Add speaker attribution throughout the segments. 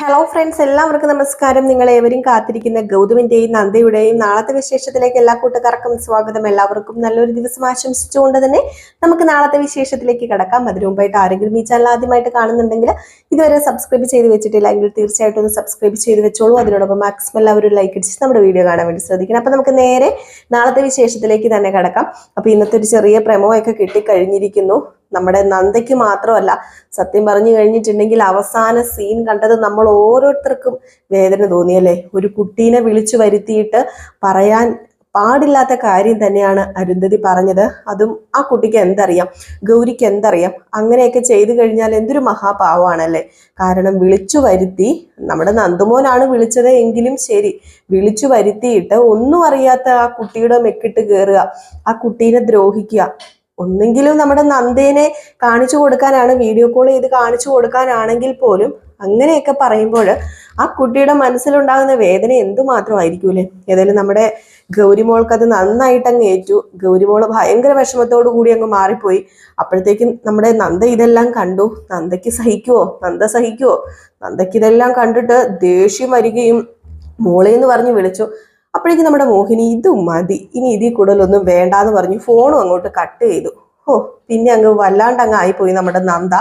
Speaker 1: Hello friends എല്ലാവർക്കും നമസ്കാരം. നിങ്ങൾ ഏവരും കാത്തിരിക്കുന്ന ഗൗതമിന്റെയും നന്ദയുടെയും നാളത്തെ വിശേഷത്തിലേക്ക് എല്ലാ കൂട്ടുകാർക്കും സ്വാഗതം. എല്ലാവർക്കും നല്ലൊരു ദിവസം ആശംസിച്ചുകൊണ്ട് തന്നെ നമുക്ക് നാളത്തെ വിശേഷത്തിലേക്ക് കിടക്കാം. അതിനു മുമ്പായിട്ട് ആരെങ്കിലും ഈ ചാനൽ ആദ്യമായിട്ട് കാണുന്നുണ്ടെങ്കിൽ ഇതുവരെ സബ്സ്ക്രൈബ് ചെയ്ത് വെച്ചിട്ടില്ല എങ്കിൽ തീർച്ചയായിട്ടും ഒന്ന് സബ്സ്ക്രൈബ് ചെയ്ത് വെച്ചോളൂ. അതിനോടൊപ്പം മാക്സിമം എല്ലാവരും ലൈക്ക് അടിച്ച് നമ്മുടെ വീഡിയോ കാണാൻ വേണ്ടി ശ്രദ്ധിക്കണം. അപ്പൊ നമുക്ക് നേരെ നാളത്തെ വിശേഷത്തിലേക്ക് തന്നെ കിടക്കാം. അപ്പൊ ഇന്നത്തെ ഒരു ചെറിയ പ്രമോ ഒക്കെ കിട്ടിക്കഴിഞ്ഞിരിക്കുന്നു. നമ്മുടെ നന്ദയ്ക്ക് മാത്രമല്ല സത്യം പറഞ്ഞു കഴിഞ്ഞിട്ടുണ്ടെങ്കിൽ അവസാന സീൻ കണ്ടത് നമ്മൾ ഓരോരുത്തർക്കും വേദന തോന്നിയല്ലേ? ഒരു കുട്ടീനെ വിളിച്ചു വരുത്തിയിട്ട് പറയാൻ പാടില്ലാത്ത കാര്യം തന്നെയാണ് അരുന്ധതി പറഞ്ഞത്. അതും ആ കുട്ടിക്ക് എന്തറിയാം? ഗൗരിക്ക് എന്തറിയാം? അങ്ങനെയൊക്കെ ചെയ്തു കഴിഞ്ഞാൽ എന്തൊരു മഹാപാവമാണല്ലേ? കാരണം വിളിച്ചു വരുത്തി നമ്മുടെ നന്ദുമോനാണ് വിളിച്ചത് എങ്കിലും ശരി വിളിച്ചു വരുത്തിയിട്ട് ഒന്നും അറിയാത്ത ആ കുട്ടിയുടെ മെക്കിട്ട് കയറുക ആ കുട്ടീനെ ദ്രോഹിക്കുക ഒന്നെങ്കിലും നമ്മുടെ നന്ദേനെ കാണിച്ചു കൊടുക്കാനാണ് വീഡിയോ കോൾ ചെയ്ത് കാണിച്ചു കൊടുക്കാനാണെങ്കിൽ പോലും അങ്ങനെയൊക്കെ പറയുമ്പോൾ ആ കുട്ടിയുടെ മനസ്സിലുണ്ടാകുന്ന വേദന എന്തുമാത്രമായിരിക്കും അല്ലേ ഏതായാലും നമ്മുടെ ഗൗരിമോൾക്ക് അത് നന്നായിട്ട് അങ്ങ് ഏറ്റു ഗൗരിമോൾ ഭയങ്കര വിഷമത്തോടു കൂടി അങ്ങ് മാറിപ്പോയി. അപ്പോഴത്തേക്കും നമ്മുടെ നന്ദ ഇതെല്ലാം കണ്ടു. നന്ദയ്ക്ക് സഹിക്കുവോ? നന്ദ സഹിക്കുവോ? നന്ദയ്ക്ക് ഇതെല്ലാം കണ്ടിട്ട് ദേഷ്യം വരികയും മോളെ എന്ന് പറഞ്ഞ് വിളിച്ചു. അപ്പോഴേക്കും നമ്മുടെ മോഹിനി ഇത് മതി. ഇനി ഇതിൽ കൂടുതലൊന്നും വേണ്ടാന്ന് പറഞ്ഞു ഫോണും അങ്ങോട്ട് കട്ട് ചെയ്തു. ഓ പിന്നെ അങ്ങ് വല്ലാണ്ട് അങ്ങ് ആയിപ്പോയി നമ്മുടെ നന്ദ.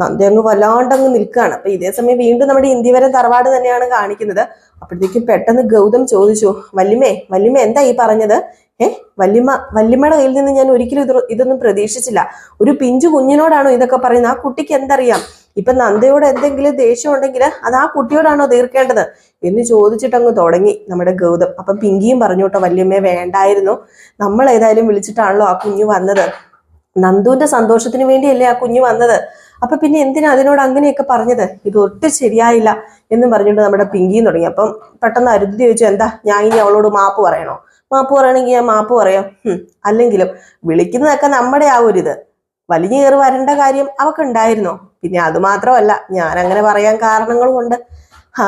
Speaker 1: നന്ദ അങ്ങ് വല്ലാണ്ട് അങ്ങ് നിൽക്കുകയാണ്. അപ്പൊ ഇതേ സമയം വീണ്ടും നമ്മുടെ ഇന്ത്യവരം തറവാട് തന്നെയാണ് കാണിക്കുന്നത്. അപ്പോഴത്തേക്കും പെട്ടെന്ന് ഗൗതം ചോദിച്ചു വല്യമ്മേ വല്യമ്മ എന്താ ഈ പറഞ്ഞത്? ഏ വല്യമ്മ വല്യമ്മയുടെ കയ്യിൽ നിന്ന് ഞാൻ ഒരിക്കലും ഇത് ഇതൊന്നും പ്രതീക്ഷിച്ചില്ല. ഒരു പിഞ്ചു കുഞ്ഞിനോടാണോ ഇതൊക്കെ പറയുന്നത്? ആ കുട്ടിക്ക് എന്തറിയാം? ഇപ്പൊ നന്ദയോട് എന്തെങ്കിലും ദേഷ്യം ഉണ്ടെങ്കിൽ അത് ആ കുട്ടിയോടാണോ തീർക്കേണ്ടത്? എന്ന് ചോദിച്ചിട്ട് അങ്ങ് തുടങ്ങി നമ്മുടെ ഗൗതം. അപ്പൊ പിങ്കിയും പറഞ്ഞു കേട്ടോ വല്യമ്മയെ വേണ്ടായിരുന്നു. നമ്മൾ ഏതായാലും വിളിച്ചിട്ടാണല്ലോ ആ കുഞ്ഞു വന്നത്. നന്ദുവിന്റെ സന്തോഷത്തിന് വേണ്ടിയല്ലേ ആ കുഞ്ഞു വന്നത്? അപ്പൊ പിന്നെ എന്തിനാ അതിനോട് അങ്ങനെയൊക്കെ പറഞ്ഞത്? ഇത് ഒട്ടും ശരിയായില്ല. എന്നും പറഞ്ഞിട്ട് നമ്മുടെ പിങ്കിയും തുടങ്ങി. അപ്പം പെട്ടെന്ന് അരുതി ചോദിച്ചു എന്താ? ഞാൻ ഇനി അവളോട് മാപ്പ് പറയണോ? മാപ്പ് പറയണമെങ്കിൽ ഞാൻ മാപ്പ് പറയാം. അല്ലെങ്കിലും വിളിക്കുന്നതൊക്കെ നമ്മുടെ ആ ഒരു ഇത് വലിഞ്ഞു കയറി വരേണ്ട കാര്യം അവക്കുണ്ടായിരുന്നോ പിന്നെ അത് മാത്രമല്ല ഞാൻ അങ്ങനെ പറയാൻ കാരണങ്ങളുമുണ്ട് ആ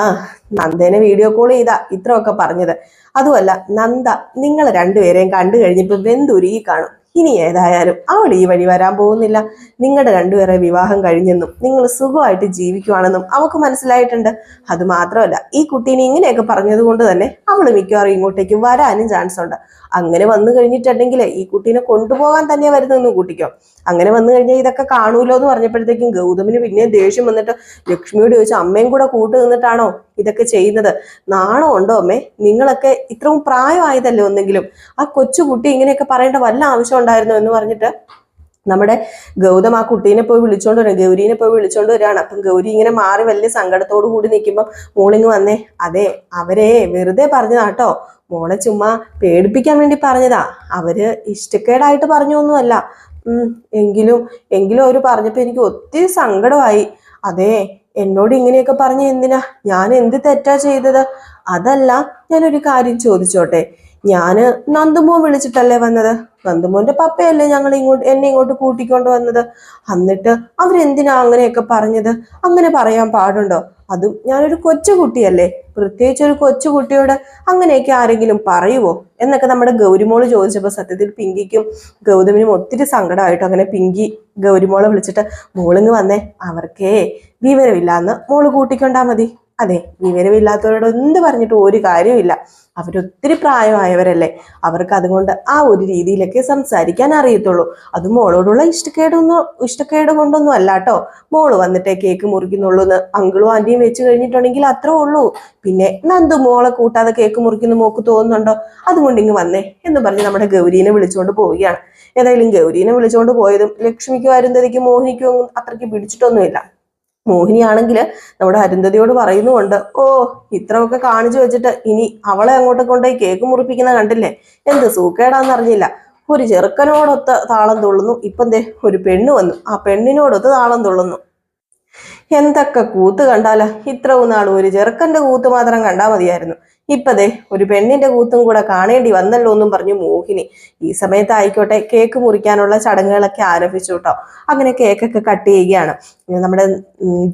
Speaker 1: നന്ദേനെ വീഡിയോ കോൾ ചെയ്താ ഇത്രയൊക്കെ പറഞ്ഞത്. അതുമല്ല നന്ദ നിങ്ങൾ രണ്ടുപേരെയും കണ്ടു കഴിഞ്ഞപ്പോൾ വെന്തുരുകി കാണും. ഇനി ഏതായാലും അവൾ ഈ വഴി വരാൻ പോകുന്നില്ല. നിങ്ങളുടെ രണ്ടുപേരെ വിവാഹം കഴിഞ്ഞെന്നും നിങ്ങൾ സുഖമായിട്ട് ജീവിക്കുവാണെന്നും അവൾക്ക് മനസ്സിലായിട്ടുണ്ട്. അത് മാത്രമല്ല ഈ കുട്ടീനെ ഇങ്ങനെയൊക്കെ പറഞ്ഞതുകൊണ്ട് തന്നെ അവൾ മിക്കവാറും ഇങ്ങോട്ടേക്ക് വരാനും ചാൻസ് ഉണ്ട്. അങ്ങനെ വന്നു കഴിഞ്ഞിട്ടുണ്ടെങ്കിൽ ഈ കുട്ടീനെ കൊണ്ടുപോകാൻ തന്നെ വരുന്നെന്ന് കൂട്ടിക്കോ. അങ്ങനെ വന്നു കഴിഞ്ഞാൽ ഇതൊക്കെ കാണൂലോ എന്ന് പറഞ്ഞപ്പോഴത്തേക്കും ഗൗതമിന് പിന്നെ ദേഷ്യം വന്നിട്ട് ലക്ഷ്മിയോട് ചോദിച്ചു അമ്മയും കൂടെ കൂട്ട് നിന്നിട്ടാണോ ഇതൊക്കെ ചെയ്യുന്നത്? നാണോ ഉണ്ടോ അമ്മേ? നിങ്ങളൊക്കെ ഇത്രയും പ്രായമായതല്ലേ ഒന്നെങ്കിലും? ആ കൊച്ചുകുട്ടി ഇങ്ങനെയൊക്കെ പറയേണ്ട വല്ല ആവശ്യം ഉണ്ടായിരുന്നോ എന്ന് പറഞ്ഞിട്ട് നമ്മുടെ ഗൗതം ആ കുട്ടീനെ പോയി വിളിച്ചോണ്ട് വരാം ഗൗരീനെ പോയി വിളിച്ചോണ്ട് വരികയാണ്. അപ്പം ഗൗരി ഇങ്ങനെ മാറി വലിയ സങ്കടത്തോടു കൂടി നിൽക്കുമ്പോൾ മോളിങ് വന്നേ അതെ അവരെ വെറുതെ പറഞ്ഞതാട്ടോ മോളെ ചുമ്മാ പേടിപ്പിക്കാൻ വേണ്ടി പറഞ്ഞതാ. അവർ ഇഷ്ടക്കേടായിട്ട് പറഞ്ഞൊന്നുമല്ല. ഉം എങ്കിലും എങ്കിലും അവർ പറഞ്ഞപ്പോ എനിക്ക് ഒത്തിരി സങ്കടമായി. അതെ എന്നോട് ഇങ്ങനെയൊക്കെ പറഞ്ഞ എന്തിനാ? ഞാൻ എന്ത് തെറ്റാ ചെയ്തത്? അതല്ല ഞാനൊരു കാര്യം ചോദിച്ചോട്ടെ. ഞാൻ നന്ദുമോൻ വിളിച്ചിട്ടല്ലേ വന്നത്? നന്ദുമോന്റെ പപ്പയല്ലേ ഞങ്ങൾ ഇങ്ങോട്ട് എന്നെ ഇങ്ങോട്ട് കൂട്ടിക്കൊണ്ട് വന്നത്? എന്നിട്ട് അവരെന്തിനാ അങ്ങനെയൊക്കെ പറഞ്ഞത്? അങ്ങനെ പറയാൻ പാടുണ്ടോ? അതും ഞാനൊരു കൊച്ചുകുട്ടിയല്ലേ. പ്രത്യേകിച്ച് ഒരു കൊച്ചുകുട്ടിയോട് അങ്ങനെയൊക്കെ ആരെങ്കിലും പറയുവോ? എന്നൊക്കെ നമ്മുടെ ഗൗരിമോൾ ചോദിച്ചപ്പോൾ സത്യത്തിൽ പിങ്കിക്കും ഗൗതമിനും ഒത്തിരി സങ്കടമായിട്ടും അങ്ങനെ പിങ്കി ഗൗരിമോളെ വിളിച്ചിട്ട് മോളിങ് വന്നേ അവർക്കേ വിവരമില്ലാന്ന് മോൾ കൂട്ടിക്കൊണ്ടാ മതി. അതെ വിവരമില്ലാത്തവരോട് എന്ത് പറഞ്ഞിട്ട് ഒരു കാര്യമില്ല അവരൊത്തിരി പ്രായമായവരല്ലേ? അവർക്ക് അതുകൊണ്ട് ആ ഒരു രീതിയിലൊക്കെ സംസാരിക്കാൻ അറിയത്തുള്ളൂ. അത് മോളോടുള്ള ഇഷ്ടക്കേടൊന്നും ഇഷ്ടക്കേട് കൊണ്ടൊന്നും അല്ല കേട്ടോ മോൾ വന്നിട്ടേ കേക്ക് മുറിക്കുന്നുള്ളൂ എന്ന് അങ്കിളും ആന്റിയും വെച്ച് കഴിഞ്ഞിട്ടുണ്ടെങ്കിൽ അത്രേ ഉള്ളൂ. പിന്നെ നന്ദു മോളെ കൂട്ടാതെ കേക്ക് മുറിക്കുന്ന മോക്ക് തോന്നുന്നുണ്ടോ? അതുകൊണ്ട് ഇങ്ങ് വന്നേ എന്ന് പറഞ്ഞ് നമ്മുടെ ഗൗരീനെ വിളിച്ചുകൊണ്ട് പോവുകയാണ്. ഏതായാലും ഗൗരീനെ വിളിച്ചുകൊണ്ട് പോയതും ലക്ഷ്മിക്കും അരുന്ധതിക്കും മോഹിനിക്കും അത്രയ്ക്ക് പിടിച്ചിട്ടൊന്നുമില്ല. മോഹിനിയാണെങ്കിൽ നമ്മുടെ അരുന്ധതിയോട് പറയുന്നുമുണ്ട് ഓ ഇത്രയൊക്കെ കാണിച്ചു വെച്ചിട്ട് ഇനി അവളെ അങ്ങോട്ട് കൊണ്ടുപോയി കേക്ക് മുറിപ്പിക്കുന്ന കണ്ടില്ലേ? എന്ത് സൂക്കേടാന്ന് അറിഞ്ഞില്ല. ഒരു ചെറുക്കനോടൊത്ത് താളം തുള്ളുന്നു. ഇപ്പം ദേ ഒരു പെണ്ണ് വന്നു. ആ പെണ്ണിനോടൊത്ത് താളം തുള്ളുന്നു. എന്തൊക്കെ കൂത്ത് കണ്ടാലോ. ഇത്രയും നാൾ ഒരു ചെറുക്കന്റെ കൂത്ത് മാത്രം കണ്ടാൽ മതിയായിരുന്നു. ഇപ്പതേ ഒരു പെണ്ണിന്റെ കൂത്തും കൂടെ കാണേണ്ടി വന്നല്ലോ എന്നും പറഞ്ഞു മോഹിനി. ഈ സമയത്ത് ആയിക്കോട്ടെ കേക്ക് മുറിക്കാനുള്ള ചടങ്ങുകളൊക്കെ ആരംഭിച്ചു കേട്ടോ അങ്ങനെ കേക്കൊക്കെ കട്ട് ചെയ്യുകയാണ്. നമ്മുടെ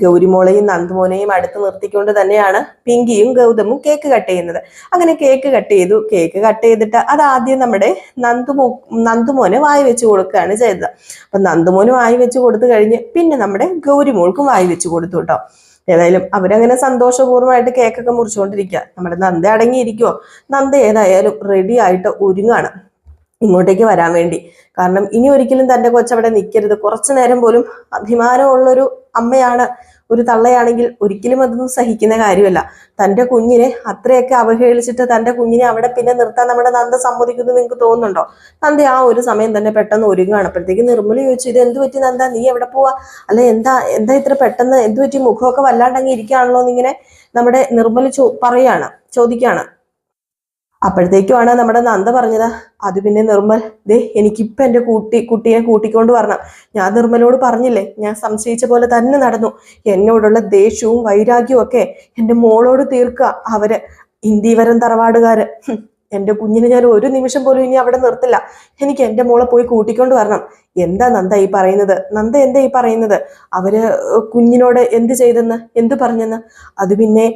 Speaker 1: ഗൗരിമോളെയും നന്ദുമോനെയും അടുത്ത് നിർത്തിക്കൊണ്ട് തന്നെയാണ് പിങ്കിയും ഗൗതമും കേക്ക് കട്ട് ചെയ്യുന്നത്. അങ്ങനെ കേക്ക് കട്ട് ചെയ്തു. കേക്ക് കട്ട് ചെയ്തിട്ട് അത് ആദ്യം നമ്മുടെ നന്ദുമോ നന്ദുമോനെ വായി വെച്ച് കൊടുക്കുകയാണ് ചെയ്തത്. അപ്പൊ നന്ദുമോന് വായി വെച്ച് കൊടുത്തു കഴിഞ്ഞ് പിന്നെ നമ്മുടെ ഗൗരിമോൾക്കും വായി വെച്ച് കൊടുത്തു കേട്ടോ. ഏതായാലും അവരങ്ങനെ സന്തോഷപൂർവമായിട്ട് കേക്കൊക്കെ മുറിച്ചുകൊണ്ടിരിക്കുക. നമ്മുടെ നന്ദ അടങ്ങിയിരിക്കുവോ? നന്ദ ഏതായാലും റെഡി ആയിട്ട് ഒരുങ്ങാണ്. ഇങ്ങോട്ടേക്ക് വരാൻ വേണ്ടി. കാരണം ഇനി ഒരിക്കലും തന്റെ കൊച്ചവിടെ നിൽക്കരുത്. കുറച്ചു നേരം പോലും അഭിമാനമുള്ളൊരു അമ്മയാണ് ഒരു തള്ളയാണെങ്കിൽ ഒരിക്കലും അതൊന്നും സഹിക്കുന്ന കാര്യമല്ല. തന്റെ കുഞ്ഞിനെ അത്രയൊക്കെ അവഹേളിച്ചിട്ട് തന്റെ കുഞ്ഞിനെ അവിടെ പിന്നെ നിർത്താൻ നമ്മുടെ നന്ദ സമ്മതിക്കുന്നു നിങ്ങൾക്ക് തോന്നുന്നുണ്ടോ? നന്ദി ആ ഒരു സമയം തന്നെ പെട്ടെന്ന് ഒരുങ്ങുകയാണ്. അപ്പോഴത്തേക്ക് നിർമ്മല ചോദിച്ചു ഇത് എന്ത് പറ്റി നന്ദ? നീ എവിടെ പോവാ? അല്ലെ എന്താ എന്താ ഇത്ര പെട്ടെന്ന്? എന്ത് പറ്റി? മുഖമൊക്കെ വല്ലാണ്ടങ്ങി ഇരിക്കുകയാണല്ലോ? എന്നിങ്ങനെ നമ്മുടെ നിർമ്മല ചോ പറയാണ് ചോദിക്കുകയാണ്. അപ്പോഴത്തേക്കുമാണ് നമ്മുടെ നന്ദ പറഞ്ഞത് അത് പിന്നെ നിർമ്മൽ ദേ എനിക്കിപ്പം എന്റെ കുട്ടി കുട്ടിയെ കൂട്ടിക്കൊണ്ട് വരണം. ഞാൻ നിർമ്മലോട് പറഞ്ഞില്ലേ ഞാൻ സംശയിച്ച പോലെ തന്നെ നടന്നു. എന്നോടുള്ള ദേഷ്യവും വൈരാഗ്യവും ഒക്കെ എന്റെ മോളോട് തീർക്കുക അവർ ഇന്ത്യവരം തറവാടുകാര്. എന്റെ കുഞ്ഞിനെ ഞാൻ ഒരു നിമിഷം പോലും ഇനി അവിടെ നിർത്തില്ല. എനിക്ക് എന്റെ മോളെ പോയി കൂട്ടിക്കൊണ്ട് വരണം. എന്താ നന്ദ ഈ പറയുന്നത്? നന്ദ എന്താ ഈ പറയുന്നത്? അവർ കുഞ്ഞിനോട് എന്ത് ചെയ്തെന്ന് എന്ത് പറഞ്ഞെന്ന്? അത് പിന്നെ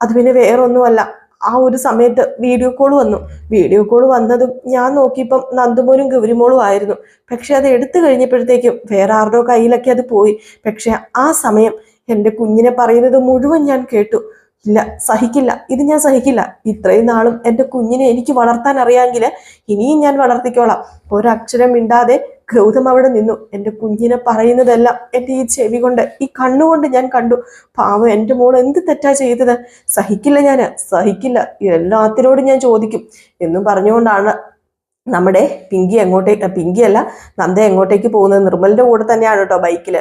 Speaker 1: അത് പിന്നെ വേറൊന്നുമല്ല. ആ ഒരു സമയത്ത് വീഡിയോ കോൾ വന്നു. വീഡിയോ കോൾ വന്നതും ഞാൻ നോക്കിയപ്പം നന്ദുമോനും ഗൗരിമോളും ആയിരുന്നു. പക്ഷെ അത് എടുത്തു കഴിഞ്ഞപ്പോഴത്തേക്കും വേറെ ആരുടെയോ കയ്യിലൊക്കെ അത് പോയി. പക്ഷെ ആ സമയം എന്റെ കുഞ്ഞിനെ പറയുന്നത് മുഴുവൻ ഞാൻ കേട്ടു. ഇല്ല സഹിക്കില്ല. ഇത് ഞാൻ സഹിക്കില്ല. ഇത്രയും നാളും എന്റെ കുഞ്ഞിനെ എനിക്ക് വളർത്താൻ അറിയാമെങ്കിൽ ഇനിയും ഞാൻ വളർത്തിക്കോളാം. ഒരക്ഷരം മിണ്ടാതെ ഗൗതം അവിടെ നിന്നു. എന്റെ കുഞ്ഞിനെ പറയുന്നതെല്ലാം എന്റെ ഈ ചെവി കൊണ്ട് ഈ കണ്ണുകൊണ്ട് ഞാൻ കണ്ടു. പാവം എന്റെ മോൾ എന്ത് തെറ്റാ ചെയ്തത്? സഹിക്കില്ല ഞാൻ സഹിക്കില്ല. എല്ലാത്തിനോടും ഞാൻ ചോദിക്കും. എന്നും പറഞ്ഞുകൊണ്ടാണ് നമ്മുടെ പിങ്കി എങ്ങോട്ടേക്ക് പിങ്കി അല്ല നന്ദ എങ്ങോട്ടേക്ക് പോകുന്നത്? നിർമ്മലിന്റെ കൂടെ തന്നെയാണ് കേട്ടോ ബൈക്കിൽ.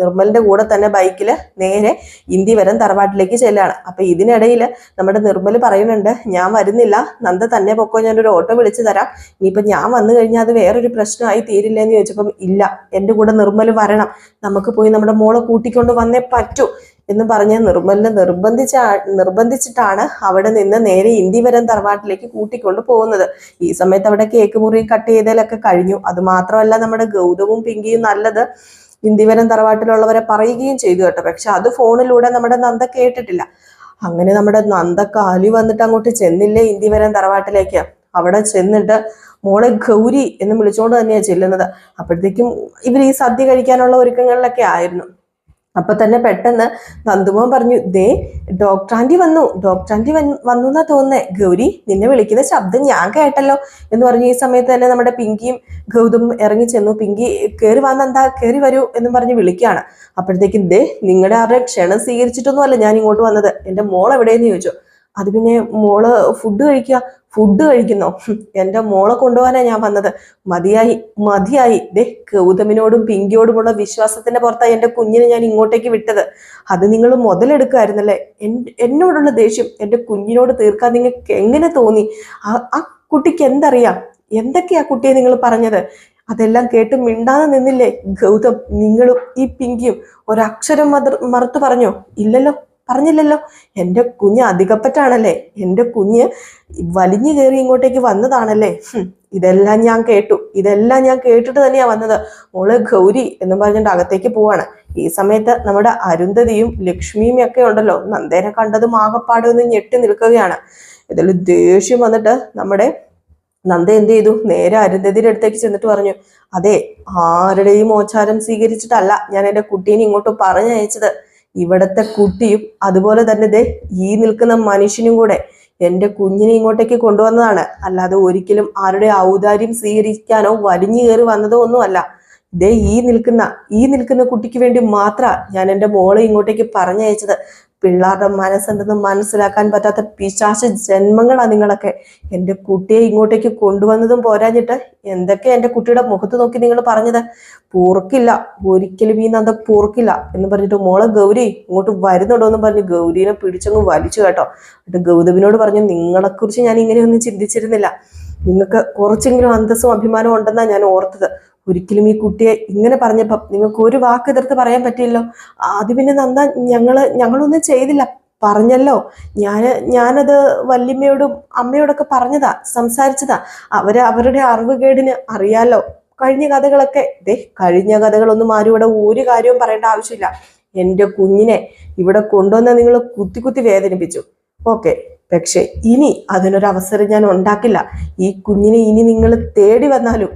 Speaker 1: നിർമ്മലിന്റെ കൂടെ തന്നെ ബൈക്കിൽ നേരെ ഇന്ത്യ വരം തറവാട്ടിലേക്ക് ചെല്ലാണ്. അപ്പൊ ഇതിനിടയിൽ നമ്മുടെ നിർമ്മൽ പറയുന്നുണ്ട് ഞാൻ വരുന്നില്ല. നന്ദ തന്നെ പൊക്കോ ഞാനൊരു ഓട്ടോ വിളിച്ചു തരാം. ഇനിയിപ്പൊ ഞാൻ വന്നു കഴിഞ്ഞാൽ അത് വേറൊരു പ്രശ്നമായി തീരില്ല എന്ന് ചോദിച്ചപ്പം ഇല്ല എന്റെ കൂടെ നിർമ്മൽ വരണം. നമുക്ക് പോയി നമ്മുടെ മോളെ കൂട്ടിക്കൊണ്ട് വന്നേ പറ്റൂ. എന്ന് പറഞ്ഞ് നിർമ്മലിനെ നിർബന്ധിച്ച നിർബന്ധിച്ചിട്ടാണ് അവിടെ നിന്ന് നേരെ ഇന്ദിവരം തറവാട്ടിലേക്ക് കൂട്ടിക്കൊണ്ട് പോകുന്നത്. ഈ സമയത്ത് അവിടെ കേക്ക് മുറി കട്ട് ചെയ്തതിലൊക്കെ കഴിഞ്ഞു. അത് മാത്രമല്ല നമ്മുടെ ഗൗതവും പിങ്കിയും നല്ലത് ഇന്ദിവരം തറവാട്ടിലുള്ളവരെ പറയുകയും ചെയ്തു കേട്ടോ. പക്ഷെ അത് ഫോണിലൂടെ നമ്മുടെ നന്ദ കേട്ടിട്ടില്ല. അങ്ങനെ നമ്മുടെ നന്ദ കാലി വന്നിട്ട് അങ്ങോട്ട് ചെന്നില്ലേ ഇന്ദിവരം തറവാട്ടിലേക്ക്? അവിടെ ചെന്നിട്ട് മോളെ ഗൗരി എന്ന് വിളിച്ചുകൊണ്ട് തന്നെയാണ് ചെല്ലുന്നത്. അപ്പോഴത്തേക്കും ഇവർ ഈ സദ്യ കഴിക്കാനുള്ള ഒരുക്കങ്ങളിലൊക്കെ ആയിരുന്നു. അപ്പൊ തന്നെ പെട്ടെന്ന് നന്ദുമോൻ പറഞ്ഞു ദേ ഡോക്ടർ വന്നു ഡോക്ടർ ആന്റി വന്നു എന്നാ തോന്നുന്നേ. ഗൗരി നിന്നെ വിളിക്കുന്ന ശബ്ദം ഞാൻ കേട്ടല്ലോ. എന്ന് പറഞ്ഞു. ഈ സമയത്ത് തന്നെ നമ്മുടെ പിങ്കിയും ഗൗതമും ഇറങ്ങി ചെന്നു. പിങ്കി കയറി വന്ന എന്താ കയറി വരൂ എന്ന് പറഞ്ഞ് വിളിക്കുകയാണ്. അപ്പോഴത്തേക്കും ദേ നിങ്ങളുടെ ആരുടെ ക്ഷണം സ്വീകരിച്ചിട്ടൊന്നും അല്ല ഞാൻ ഇങ്ങോട്ട് വന്നത്. എന്റെ മോൾ എവിടെയെന്ന് ചോദിച്ചു. അത് പിന്നെ മോൾ ഫുഡ് കഴിക്കുക. ഫുഡ് കഴിക്കുന്നോ. എന്റെ മോളെ കൊണ്ടുപോകാനാ ഞാൻ വന്നത്. മതിയായി മതിയായി. ദേ ഗൗതമിനോടും പിങ്കിയോടുമുള്ള വിശ്വാസത്തിന്റെ പുറത്തായി എന്റെ കുഞ്ഞിനെ ഞാൻ ഇങ്ങോട്ടേക്ക് വിട്ടത്. അത് നിങ്ങൾ മുതലെടുക്കുമായിരുന്നല്ലേ? എന്നോടുള്ള ദേഷ്യം എന്റെ കുഞ്ഞിനോട് തീർക്കാൻ നിങ്ങൾക്ക് എങ്ങനെ തോന്നി? ആ കുട്ടിക്ക് എന്തറിയാം? എന്തൊക്കെയാ കുട്ടിയെ നിങ്ങൾ പറഞ്ഞത്? അതെല്ലാം കേട്ട് മിണ്ടാതെ നിന്നില്ലേ ഗൗതം? നിങ്ങളും ഈ പിങ്കിയും ഒരക്ഷരം മതർ മറുത്തു പറഞ്ഞോ? ഇല്ലല്ലോ. പറഞ്ഞില്ലല്ലോ. എന്റെ കുഞ്ഞ് അധികപ്പറ്റാണല്ലേ എന്റെ കുഞ്ഞ് വലിഞ്ഞു കയറി ഇങ്ങോട്ടേക്ക് വന്നതാണല്ലേ? ഇതെല്ലാം ഞാൻ കേട്ടു. ഇതെല്ലാം ഞാൻ കേട്ടിട്ട് തന്നെയാ വന്നത്. മോൾ ഗൗരി എന്നും പറഞ്ഞിട്ട് അകത്തേക്ക് പോവാണ്. ഈ സമയത്ത് നമ്മുടെ അരുന്ധതിയും ലക്ഷ്മിയും ഒക്കെ ഉണ്ടല്ലോ. നന്ദേനെ കണ്ടതും ആകപ്പാടെ ഒന്ന് ഞെട്ടി നിൽക്കുകയാണ്. ഇതിൽ ദേഷ്യം വന്നിട്ട് നമ്മുടെ നന്ദ എന്ത് ചെയ്തു? നേരെ അരുന്ധതിയുടെ അടുത്തേക്ക് ചെന്നിട്ട് പറഞ്ഞു അതെ ആരുടെയും മോചാരം സ്വീകരിച്ചിട്ടല്ല ഞാൻ എന്റെ കുട്ടീനെ ഇങ്ങോട്ട് പറഞ്ഞയച്ചത്. ഇവിടത്തെ കുട്ടിയും അതുപോലെ തന്നെ ദേ ഈ നിൽക്കുന്ന മനുഷ്യനും കൂടെ എന്റെ കുഞ്ഞിനെ ഇങ്ങോട്ടേക്ക് കൊണ്ടുവന്നതാണ്. അല്ലാതെ ഒരിക്കലും ആരുടെ ഔദാര്യം സ്വീകരിക്കാനോ വലിഞ്ഞു കയറി വന്നതോ ഒന്നുമല്ല. ദേ ഈ നിൽക്കുന്ന ഈ നിൽക്കുന്ന കുട്ടിക്ക് വേണ്ടി മാത്ര ഞാൻ എന്റെ മോളെ ഇങ്ങോട്ടേക്ക് പറഞ്ഞയച്ചത്. പിള്ളേരുടെ മനസ്സുണ്ടെന്ന് മനസ്സിലാക്കാൻ പറ്റാത്ത പിശാശ ജന്മങ്ങളാണ് നിങ്ങളൊക്കെ. എന്റെ കുട്ടിയെ ഇങ്ങോട്ടേക്ക് കൊണ്ടുവന്നതും പോരാഞ്ഞിട്ട് എന്തൊക്കെ എന്റെ കുട്ടിയുടെ മുഖത്ത് നോക്കി നിങ്ങൾ പറഞ്ഞത്? പൂർക്കില്ല. ഒരിക്കലും ഈ നന്ദ പൂർക്കില്ല എന്ന് പറഞ്ഞിട്ട് മോളെ ഗൗരി ഇങ്ങോട്ട് വരുന്നുണ്ടോ എന്ന് പറഞ്ഞ് ഗൗരീനെ പിടിച്ചങ്ങ് വലിച്ചു കേട്ടോ. എന്നിട്ട് ഗൗതമിനോട് പറഞ്ഞു നിങ്ങളെക്കുറിച്ച് ഞാൻ ഇങ്ങനെയൊന്നും ചിന്തിച്ചിരുന്നില്ല. നിങ്ങൾക്ക് കുറച്ചെങ്കിലും അന്തസ്സും അഭിമാനവും ഉണ്ടെന്നാണ് ഞാൻ ഓർത്തത്. ഒരിക്കലും ഈ കുട്ടിയെ ഇങ്ങനെ പറഞ്ഞപ്പം നിങ്ങൾക്ക് ഒരു വാക്ക് എതിർത്ത് പറയാൻ പറ്റിയല്ലോ അത് പിന്നെ നന്ദ ഞങ്ങൾ ഞങ്ങളൊന്നും ചെയ്തില്ല. പറഞ്ഞല്ലോ. ഞാൻ ഞാനത് വല്യമ്മയോടും അമ്മയോടൊക്കെ പറഞ്ഞതാ സംസാരിച്ചതാ. അവർ അവരുടെ അറിവുകേടിന് അറിയാലോ. കഴിഞ്ഞ കഥകളൊക്കെ ദേ കഴിഞ്ഞ കഥകളൊന്നും ആരും ഇവിടെ ഒരു കാര്യവും പറയേണ്ട ആവശ്യമില്ല. എന്റെ കുഞ്ഞിനെ ഇവിടെ കൊണ്ടുവന്ന നിങ്ങൾ കുത്തി കുത്തി വേദനിപ്പിച്ചു. ഓക്കെ പക്ഷെ ഇനി അതിനൊരവസരം ഞാൻ ഉണ്ടാക്കില്ല. ഈ കുഞ്ഞിനെ ഇനി നിങ്ങൾ തേടി വന്നാലും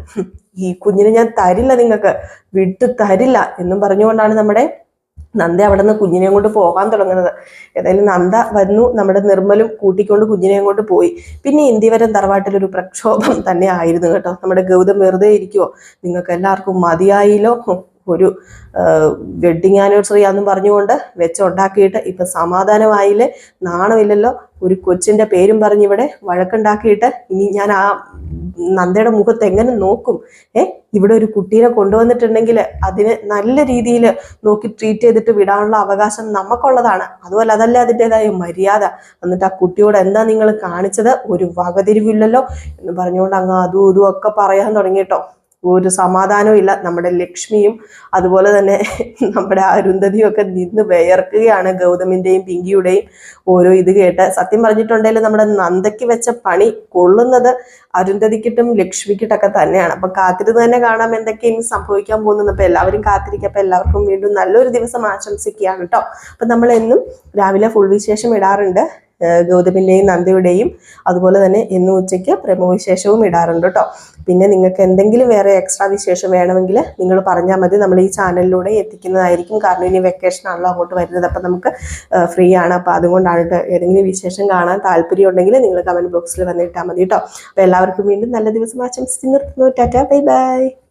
Speaker 1: ഈ കുഞ്ഞിനെ ഞാൻ തരില്ല നിങ്ങൾക്ക് വിട്ടു തരില്ല എന്നും പറഞ്ഞുകൊണ്ടാണ് നമ്മുടെ നന്ദ അവിടെ നിന്ന് കുഞ്ഞിനെയും കൊണ്ട് പോകാൻ തുടങ്ങുന്നത്. ഏതായാലും നന്ദ വന്നു നമ്മുടെ നിർമ്മലും കൂട്ടിക്കൊണ്ട് കുഞ്ഞിനെയും കൊണ്ട് പോയി. പിന്നെ ഇന്ത്യവരം തറവാട്ടിലൊരു പ്രക്ഷോഭം തന്നെ ആയിരുന്നു കേട്ടോ. നമ്മുടെ ഗൗതം വെറുതെ ഇരിക്കുവോ? നിങ്ങൾക്ക് എല്ലാവർക്കും മതിയായില്ലോ? ഒരു വെഡിങ് ആനിവേഴ്സറി ആണെന്ന് പറഞ്ഞുകൊണ്ട് വെച്ചുണ്ടാക്കിയിട്ട് ഇപ്പൊ സമാധാനമായില്ലേ? നാണമില്ലല്ലോ? ഒരു കൊച്ചിന്റെ പേരും പറഞ്ഞ് ഇവിടെ വഴക്കുണ്ടാക്കിയിട്ട് ഇനി ഞാൻ ആ നന്ദയുടെ മുഖത്ത് എങ്ങനെ നോക്കും? ഏ ഇവിടെ ഒരു കുട്ടീനെ കൊണ്ടുവന്നിട്ടുണ്ടെങ്കിൽ അതിനെ നല്ല രീതിയിൽ നോക്കി ട്രീറ്റ് ചെയ്തിട്ട് വിടാനുള്ള അവകാശം നമുക്കുള്ളതാണ്. അതുപോലെ അതല്ല അതിന്റെതായ മര്യാദ? എന്നിട്ട് ആ കുട്ടിയോട് എന്താ നിങ്ങൾ കാണിച്ചത്? ഒരു വകതിരിവില്ലല്ലോ എന്ന് പറഞ്ഞുകൊണ്ട് അങ്ങ് അതും ഇതും ഒക്കെ പറയാൻ തുടങ്ങിട്ടോ ഒരു സമാധാനവും ഇല്ല നമ്മുടെ ലക്ഷ്മിയും അതുപോലെ തന്നെ നമ്മുടെ അരുന്ധതിയും ഒക്കെ നിന്ന് വിയർക്കുകയാണ് ഗൗതമിന്റെയും പിങ്കിയുടെയും ഓരോ ഇത് കേട്ട്. സത്യം പറഞ്ഞിട്ടുണ്ടെങ്കിൽ നമ്മുടെ നന്ദയ്ക്ക് വെച്ച പണി കൊള്ളുന്നത് അരുന്ധതിക്കിട്ടും ലക്ഷ്മിക്കിട്ടൊക്കെ തന്നെയാണ്. അപ്പൊ കാത്തിരുന്ന് തന്നെ കാണാം എന്തൊക്കെ ഇനി സംഭവിക്കാൻ പോകുന്നത് അപ്പൊ എല്ലാവരും കാത്തിരിക്കുക അപ്പൊ എല്ലാവർക്കും വീണ്ടും നല്ലൊരു ദിവസം ആശംസിക്കുകയാണ് കേട്ടോ. അപ്പൊ നമ്മൾ എന്നും രാവിലെ ഫുൾ വിശേഷം ഇടാറുണ്ട്. ഏഹ് നന്ദിയുടെയും അതുപോലെ തന്നെ ഇന്ന് ഉച്ചയ്ക്ക് പ്രമോവിശേഷവും ഇടാറുണ്ട് കേട്ടോ. പിന്നെ നിങ്ങൾക്ക് എന്തെങ്കിലും വേറെ എക്സ്ട്രാ വിശേഷം വേണമെങ്കിൽ നിങ്ങൾ പറഞ്ഞാൽ മതി. നമ്മൾ ഈ ചാനലിലൂടെ എത്തിക്കുന്നതായിരിക്കും. കാരണം ഇനി വെക്കേഷൻ ആണല്ലോ അങ്ങോട്ട് വരുന്നത്. അപ്പം നമുക്ക് ഫ്രീ ആണ്. അപ്പോൾ അതുകൊണ്ടാണ് കേട്ടോ ഏതെങ്കിലും വിശേഷം കാണാൻ താല്പര്യം ഉണ്ടെങ്കിൽ നിങ്ങൾ കമന്റ് ബോക്സിൽ വന്നിട്ടാൽ മതി കേട്ടോ അപ്പോൾ എല്ലാവർക്കും വീണ്ടും നല്ല ദിവസം ആശംസിച്ച് നിർത്തുന്നു. Tata bye bye.